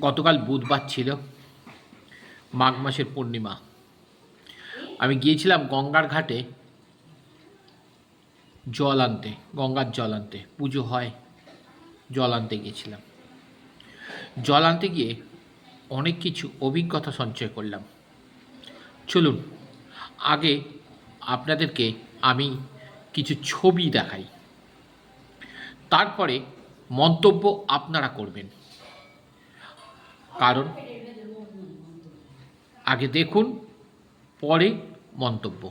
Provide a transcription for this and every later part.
গতকাল বুধবার ছিল মাঘ মাসের পূর্ণিমা। আমি গিয়েছিলাম গঙ্গার ঘাটে জল আনতে, গঙ্গার জল আনতে। পুজো হয়, জল আনতে গিয়েছিলাম। জল আনতে গিয়ে অনেক কিছু অভিজ্ঞতা সঞ্চয় করলাম। চলুন, আগে আপনাদেরকে আমি কিছু ছবি দেখাই। তারপরে মন্তব্য আপনারা করবেন। কারণ? আগে দেখুন পরে মন্তব্য।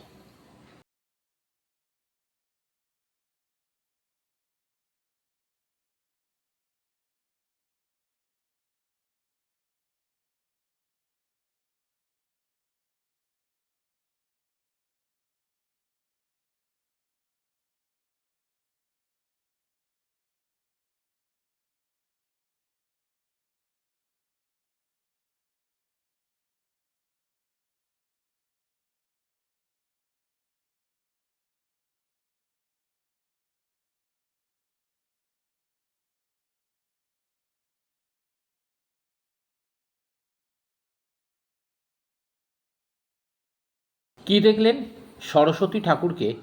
কি দেখলেন? সরস্বতী ঠাকুরকে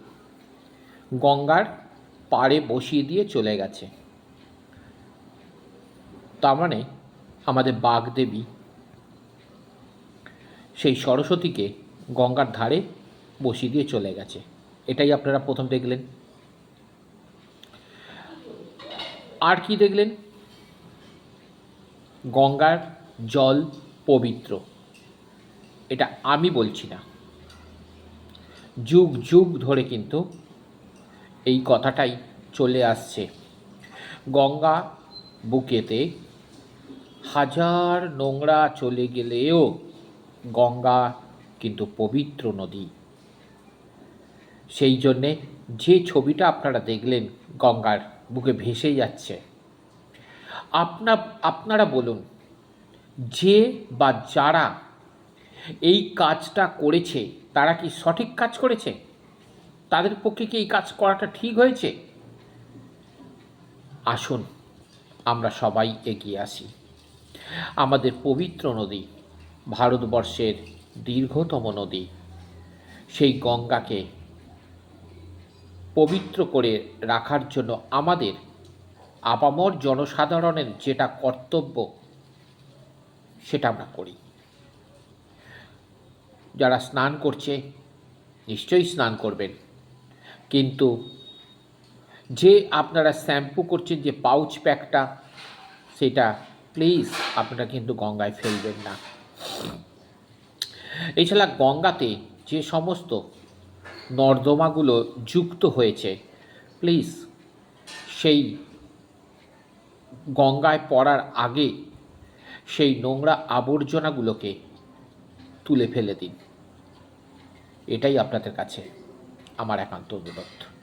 গঙ্গার পাড়ে বসিয়ে দিয়ে চলে গেছে। তার মানে আমাদের বাগদেবী সেই সরস্বতীকে গঙ্গার ধারে বসিয়ে দিয়ে চলে গেছে। এটাই আপনারা প্রথম দেখলেন। আর কি দেখলেন? গঙ্গার জল পবিত্র। এটা আমি বলছি না। যুগ যুগ ধরে কিন্তু এই কথাটাই চলে আসছে। গঙ্গা বুকেতে হাজার নোংরা চলে গেলেও গঙ্গা কিন্তু পবিত্র নদী। সেই জন্যে যে ছবিটা আপনারা দেখলেন গঙ্গার বুকে ভেসে যাচ্ছে, আপনা, আপনারা বলুন, যে বা যারা এই কাজটা করেছে তারা কি সঠিক কাজ করেছে? তাদের পক্ষে কি এই কাজ করাটা ঠিক হয়েছে? আসুন, আমরা সবাই এগিয়ে আসি। আমাদের পবিত্র নদী, ভারতবর্ষের দীর্ঘতম নদী, সেই গঙ্গাকে পবিত্র করে রাখার জন্য আমাদের আপামর জনসাধারণের যেটা কর্তব্য, সেটা আমরা করি। যারা স্নান করছে, নিশ্চয়ই স্নান করবেন। কিন্তু যে আপনারা শ্যাম্পু করছেন যে পাউচ প্যাকটা, সেটা প্লিজ আপনারা কিন্তু গঙ্গায় ফেলবেন না। এছাড়া গঙ্গাতে যে সমস্ত নর্দমাগুলো যুক্ত হয়েছে, প্লিজ সেই গঙ্গায় পড়ার আগে সেই নোংরা আবর্জনাগুলোকে তুলে ফেলে দিন। এটাই আপনাদের কাছে আমার একান্ত অনুরোধ।